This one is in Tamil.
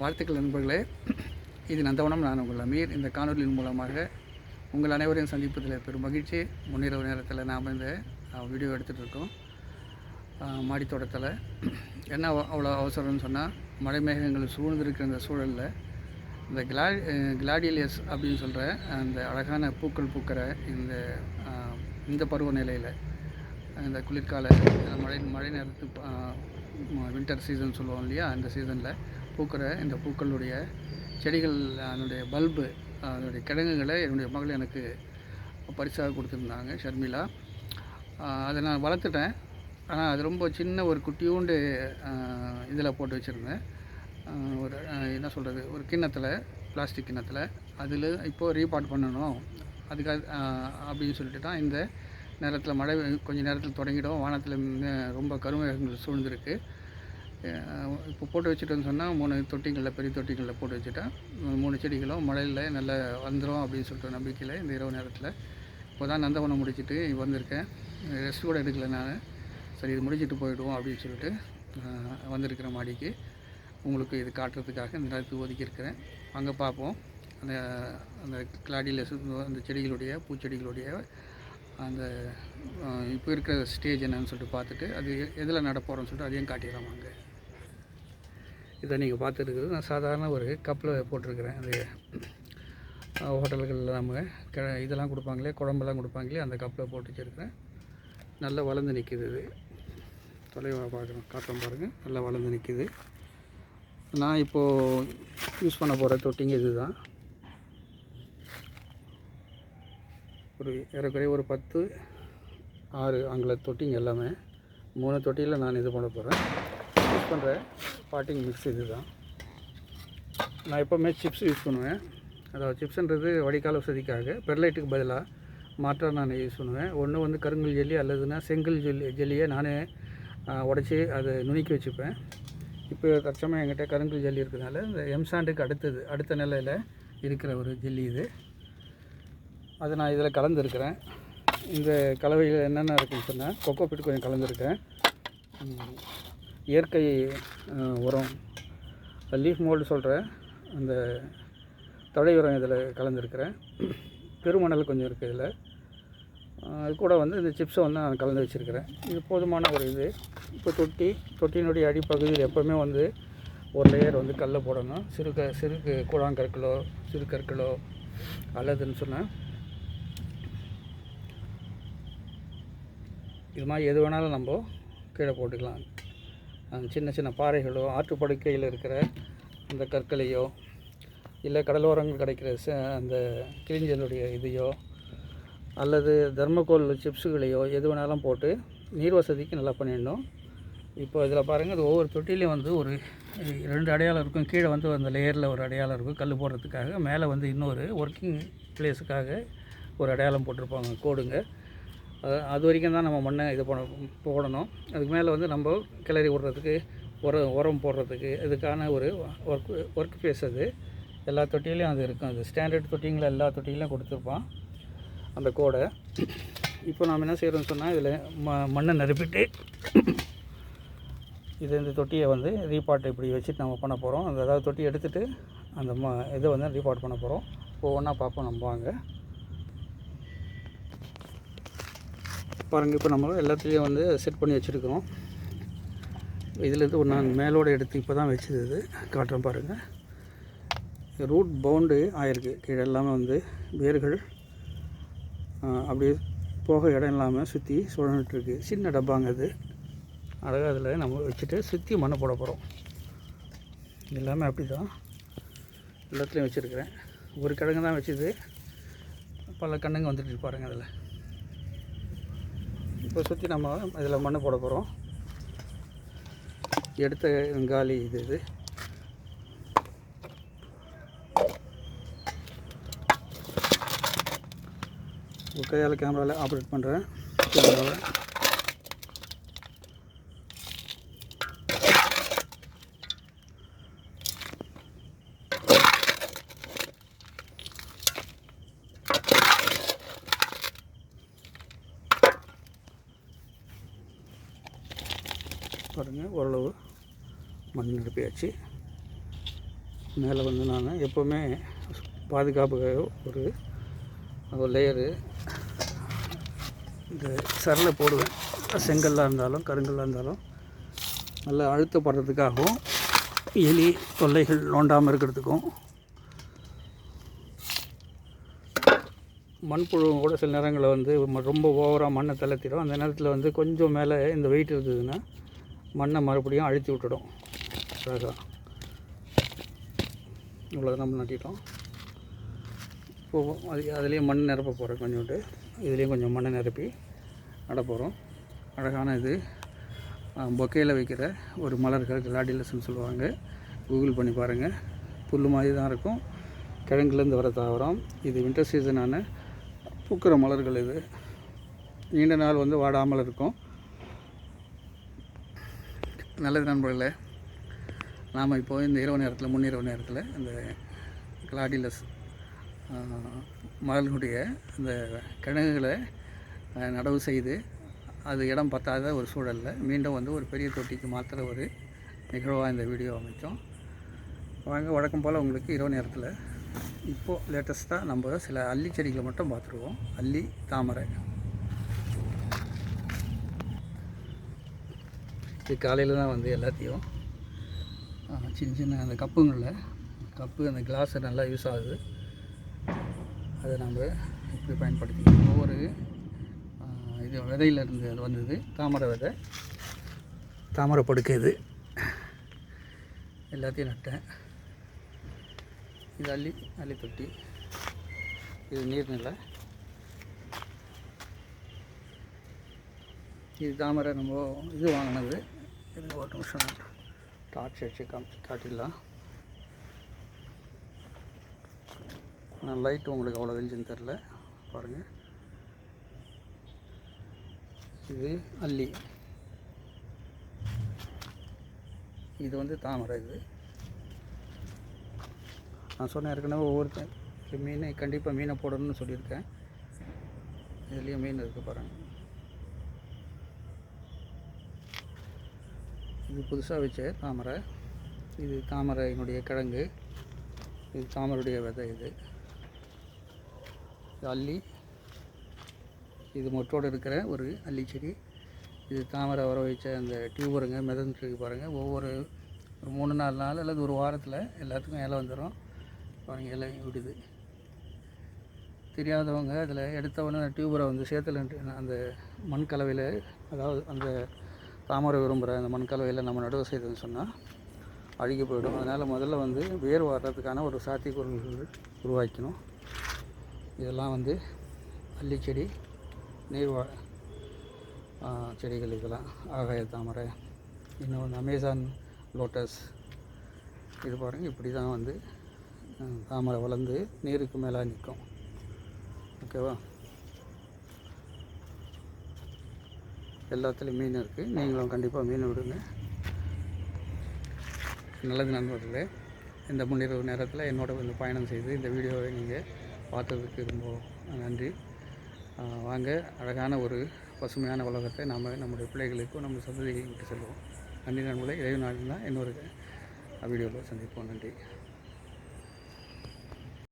வாழ்த்துக்கள் நண்பர்களே. இது நந்தவனம் நான் உங்கள் அமீர். இந்த காணொலியின் மூலமாக உங்கள் அனைவரையும் சந்திப்பதில் பெரும் மகிழ்ச்சி. முன்னிரவு நேரத்தில் நாம் இந்த வீடியோ எடுத்துகிட்ருக்கோம் மாடித்தோட்டத்தில் என்ன அவ்வளோ அவசரம்னு சொன்னால் மழை மேகங்கள் சூழ்ந்திருக்கிற இந்த சூழலில் இந்த கிளா கிளாடியலியஸ் அப்படின்னு சொல்கிற அந்த அழகான பூக்கள் பூக்கிற இந்த இந்த பருவநிலையில் இந்த குளிர்கால மழை மழை நேரத்து வின்டர் சீசன் சொல்லுவோம் இல்லையா? அந்த சீசனில் பூக்கிற இந்த பூக்களுடைய செடிகள் அதனுடைய பல்பு அதனுடைய கிழங்குகளை என்னுடைய மகள் எனக்கு பரிசாக கொடுத்துருந்தாங்க ஷர்மிளா. அதை நான் வளர்த்துட்டேன். ஆனால் அது ரொம்ப சின்ன ஒரு குட்டியூண்டு இதில் போட்டு வச்சுருந்தேன். ஒரு என்ன சொல்கிறது ஒரு கிண்ணத்தில் பிளாஸ்டிக் கிண்ணத்தில். அதில் இப்போது ரீபாட் பண்ணணும். அதுக்காக அப்படின்னு சொல்லிட்டு தான் இந்த நேரத்தில் மழை கொஞ்சம் நேரத்தில் தொடங்கிடும். வானத்தில் ரொம்ப கருமேகங்கள் சூழ்ந்திருக்கு. இப்போ போட்டு வச்சுட்டோன்னு சொன்னால் மூணு தொட்டிங்களில் பெரிய தொட்டிங்களில் போட்டு வச்சுட்டா மூணு செடிகளும் மழையில் நல்லா வந்துடும் அப்படின்னு சொல்லிட்டு நம்பிக்கையில் இந்த இரவு நேரத்தில். இப்போ தான் நந்தவனம் முடிச்சுட்டு வந்திருக்கேன். ரெஸ்ட் கூட எடுக்கல நான். சரி இது முடிச்சுட்டு போயிடுவோம் அப்படின்னு சொல்லிட்டு வந்திருக்கிற மாடிக்கு. உங்களுக்கு இது காட்டுறதுக்காக இந்த நேரத்துக்கு ஒதுக்கியிருக்கிறேன் அங்கே பார்ப்போம். அந்த அந்த கிளாடியில் அந்த செடிகளுடைய பூச்செடிகளுடைய அந்த இப்போ இருக்கிற ஸ்டேஜ் என்னன்னு சொல்லிட்டு பார்த்துட்டு அது எதில் நடப்போகிறோம்னு சொல்லிட்டு அதையும் காட்டிடுறோம் அங்கே. இதை நீங்கள் பார்த்துருக்குறது. நான் சாதாரண ஒரு கப்பில் போட்டிருக்கிறேன். அது ஹோட்டல்களில் நம்ம க இதெல்லாம் கொடுப்பாங்களே குழம்பெல்லாம் கொடுப்பாங்களே அந்த கப்பில் போட்டு வச்சுருக்கிறேன். நல்லா வளர்ந்து நிற்கிது இது. தொலைவாக பார்க்குறோம். காட்டுறோம் பாருங்கள் நல்லா வளர்ந்து நிற்கிது. நான் இப்போது யூஸ் பண்ண போகிற தொட்டிங்க இதுதான். ஒரு ஏறக்குறைய ஒரு பத்து ஆறு அங்குல தொட்டிங்க எல்லாமே. மூணு தொட்டியில் நான் இது பண்ண போகிறேன். யூஸ் பண்ணுற பாட்டிங் மிக்ஸ் இது தான் நான் எப்போவுமே சிப்ஸ் யூஸ் பண்ணுவேன். அதாவது சிப்ஸ்ன்றது வடிகால வசதிக்காக பெர்லைட்டுக்கு பதிலாக மாற்றாக நான் யூஸ் பண்ணுவேன். ஒன்று வந்து கருங்கல் ஜெல்லி அல்லதுன்னா செங்கல் ஜெல்லி ஜெல்லியை நானே உடச்சி அதை நுணுக்கி வச்சுப்பேன். இப்போ தற்சமயம் என்கிட்ட கருங்கல் ஜெல்லி இருக்கிறதுனால இந்த எம்சாண்டுக்கு அடுத்தது அடுத்த நிலையில் இருக்கிற ஒரு ஜெல்லி இது. அதை நான் இதில் கலந்துருக்கிறேன். இந்த கலவையில் என்னென்ன இருக்குன்னு சொன்னால் கொக்கோ பிட் கொஞ்சம் கலந்துருக்கேன் இயற்கை உரம் லீஃப் மோல்டு சொல்கிற அந்த தழை உரம் இதில் கலந்துருக்கிறேன். பெருமணல் கொஞ்சம் இருக்குது இதில். அது கூட வந்து இந்த சிப்ஸை வந்து நான் கலந்து வச்சுருக்கிறேன். இது போதுமான ஒரு இது. இப்போ தொட்டி தொட்டியினுடைய அடிப்பகுதியில் எப்போவுமே வந்து ஒரு லேயர் வந்து கல்லை போடணும். சிறு க சிறு கூழாங்கற்களோ சிறு கற்களோ அல்லதுன்னு சொன்னால் இது மாதிரி எது வேணாலும் நம்ம கீழே போட்டுக்கலாம். சின்ன சின்ன பாறைகளோ ஆற்றுப்படுக்கையில் இருக்கிற அந்த கற்களையோ இல்லை கடலோரங்கள் கிடைக்கிற ச- அந்த கிளிஞ்சலுடைய இதையோ அல்லது தர்மக்கோல் சிப்ஸுகளையோ எது வேணாலும் போட்டு நீர் வசதிக்கு நல்லா பண்ணிடணும். இப்போ இதில் பாருங்கள் அது ஒவ்வொரு தொட்டிலையும் வந்து ஒரு ரெண்டு அடையாளம் இருக்கும். கீழே வந்து அந்த லேயரில் ஒரு அடையாளம் இருக்கும் கல் போடுறதுக்காக. மேலே வந்து இன்னொரு ஒர்க்கிங் பிளேஸுக்காக ஒரு அடையாளம் போட்டிருப்பாங்க கோடுங்க. அது வரைக்கும் தான் நம்ம மண்ணை இது பண்ண போடணும். அதுக்கு மேலே வந்து நம்ம கிளறி விடுறதுக்கு உரம் உரம் போடுறதுக்கு இதுக்கான ஒரு ஒர்க் ஒர்க் பேஸ் அது. எல்லா தொட்டிலையும் அது இருக்கும். அது ஸ்டாண்டர்ட் தொட்டிங்களை எல்லா தொட்டிலையும் கொடுத்துருப்பான் அந்த கோடை. இப்போ நாம் என்ன செய்கிறோம்னு சொன்னால் இதில் ம மண்ணை நிரப்பிட்டு இது இந்த தொட்டியை வந்து ரீபாட் இப்படி வச்சுட்டு நம்ம பண்ண போகிறோம் அந்த அதாவது தொட்டி எடுத்துகிட்டு அந்த ம இதை வந்து ரீபாட் பண்ண போகிறோம் இப்போ ஒன்றா பார்ப்போம் நம்ம வாங்க. பாருங்கள் இப்போ நம்ம எல்லாத்துலேயும் வந்து செட் பண்ணி வச்சுருக்கிறோம். இதிலேருந்து ஒன்று நான் மேலோட எடுத்து இப்போ தான் வச்சது இது காட்டுறேன் பாருங்கள் ரூட் பவுண்டு ஆயிருக்கு. கீழே எல்லாமே வந்து வேர்கள் அப்படியே போக இடம் இல்லாமல் சுற்றி சுழன்ட்டுருக்கு சின்ன டப்பாங்க அது. அழகாக அதில் நம்ம வச்சுட்டு சுற்றி மண்ணை போட போகிறோம் எல்லாமே அப்படி தான் எல்லாத்துலேயும் வச்சுருக்கிறேன். ஒரு கிழங்கு தான் வச்சுது. பல கண்ணுங்க வந்துட்டு பாருங்கள் அதில். இப்போ சுற்றி நம்ம இதில் மண்ணை போட போகிறோம். எடுத்த வெங்காலி இது இது. கையால் கேமராவில் ஆப்ரேட் பண்ணுறேன் கேமராவில் பாருங்கள் ஓரளவு மண் நிரப்பியாச்சு மேலே வந்து நான் எப்போவுமே பாதுகாப்புக்காக ஒரு ஒரு லேயரு இந்த சரலை போடுவேன். செங்கல்லாக இருந்தாலும் கருங்கல்லாக இருந்தாலும் நல்லா அழுத்தப்படுறதுக்காகவும் எலி தொல்லைகள் நோண்டாமல் இருக்கிறதுக்கும் மண்புழு கூட சில நேரங்களில் வந்து ம- ரொம்ப ஓவராக மண்ணை தளர்த்திடும். அந்த நேரத்தில் வந்து கொஞ்சம் மேலே இந்த வெயிட் இருந்ததுன்னா மண்ணை மறுபடியும் அழுத்தி விட்டுடும். அழகாக இவ்வளோ நம்ம நட்டிட்டோம். இப்போது அது அதுலேயும் மண் நிரப்ப போகிறோம் கொஞ்சோண்டு. இதுலேயும் கொஞ்சம் மண்ணை நிரப்பி நட போகிறோம் அழகான இது பொக்கையில் வைக்கிற ஒரு மலர்கள் கிளாடிலஸ்ன்னு சொல்லுவாங்க. கூகுள் பண்ணி பாருங்கள் புல் மாதிரி தான் இருக்கும். கிழங்குலேருந்து வர தாவரம். இது வின்டர் சீசனான பூக்கிற மலர்கள் இது. நீண்ட நாள் வந்து வாடாமல் இருக்கும். நல்லது நண்பர்களே. நாம் இப்போ இந்த இரவு நேரத்தில் முன்னிரவு நேரத்தில் இந்த கிளாடிலஸ் மலர்களுடைய அந்த கிழங்குகளை நடவு செய்து அது இடம் பத்தாத ஒரு சூழலில் மீண்டும் வந்து ஒரு பெரிய தொட்டிக்கு மாற்றுற ஒரு நிகழ்வாக இந்த வீடியோ அமைச்சோம் வாங்க வழக்கம் போல் உங்களுக்கு இரவு நேரத்தில் இப்போது லேட்டஸ்ட்டாக நம்ம சில அல்லி செடிகளை மட்டும் பார்த்துருவோம். அல்லி தாமரை. இது காலையில் தான் வந்து எல்லாத்தையும் சின்ன சின்ன அந்த கப்புங்களில் கப்பு அந்த கிளாஸை நல்லா யூஸ் ஆகுது. அதை நம்ம இப்படி பயன்படுத்தி ஒவ்வொரு இது விதையிலேருந்து அது வந்தது. தாமரை விதை. தாமரை படுக்கை இது. எல்லாத்தையும் நட்டேன். இது அள்ளி அள்ளி தொட்டி. இது நீர்நிலை. இது தாமரை நம்ம இது வாங்கினது. இது ஒரு நிமிஷம் டார்ச் வச்சு காமிச்சு காட்டிடலாம். ஆனால் லைட் உங்களுக்கு அவ்வளோ வெளிச்சம் தெரில. பாருங்கள் இது அல்லி. இது வந்து தாமரை இது. நான் சொன்னேன் ஏற்கனவே ஒவ்வொருத்தன் மீனை கண்டிப்பாக மீனை போடணும்னு சொல்லியிருக்கேன். இதுலேயும் மீன் இருக்குது பாருங்கள் இது புதுசாக வச்ச தாமரை. இது தாமரையினுடைய கிழங்கு. இது தாமரையுடைய விதை இது. இது அல்லி. இது மொட்டோடு இருக்கிற ஒரு அல்லி செடி. இது தாமரை வர வச்ச அந்த டியூபருங்க மிதந்துட்டு பாருங்கள் ஒவ்வொரு ஒரு மூணு நாலு நாள் அல்லது ஒரு வாரத்தில் எல்லாத்துக்கும் இலை வந்துடும் பாருங்கள் இலை விடுது. தெரியாதவங்க அதில் எடுத்தவொடனே டியூபரை வந்து சேத்துல அந்த மண் கலவையில் அதாவது அந்த தாமரை விரும்புகிற அந்த மண் கலவையில் நம்ம நடவு செய்தோம்னு சொன்னால் அழுகி போயிடும். அதனால் முதல்ல வந்து வேர் வர்றதுக்கான ஒரு சாத்தியக்கூறுகள் உருவாக்கணும் இதெல்லாம் வந்து அல்லி நீர் வா செடிகள் இதெல்லாம் ஆகாய தாமரை இன்னொன்று அமேசான் லோட்டஸ். இது பாருங்கள் இப்படி தான் வந்து தாமரை வளர்ந்து நீருக்கு மேலே நிற்கும். ஓகேவா? எல்லாத்துலேயும் மீன் இருக்குது நீங்களும் கண்டிப்பாக மீன் விடுங்க. நல்லது நண்பர்களே இந்த முன்னிரவு நேரத்தில் என்னோட வந்து பயணம் செய்து இந்த வீடியோவை நீங்கள் பார்த்ததுக்கு ரொம்ப நன்றி. வாங்க அழகான ஒரு பசுமையான உலகத்தை நாம் நம்முடைய பிள்ளைகளுக்கும் நம்ம சந்ததிகளுக்கு விட்டு செல்வோம். நன்றி நண்பர்களே இறைவு நாளில் தான் இன்னொரு வீடியோவில் சந்திப்போம். நன்றி.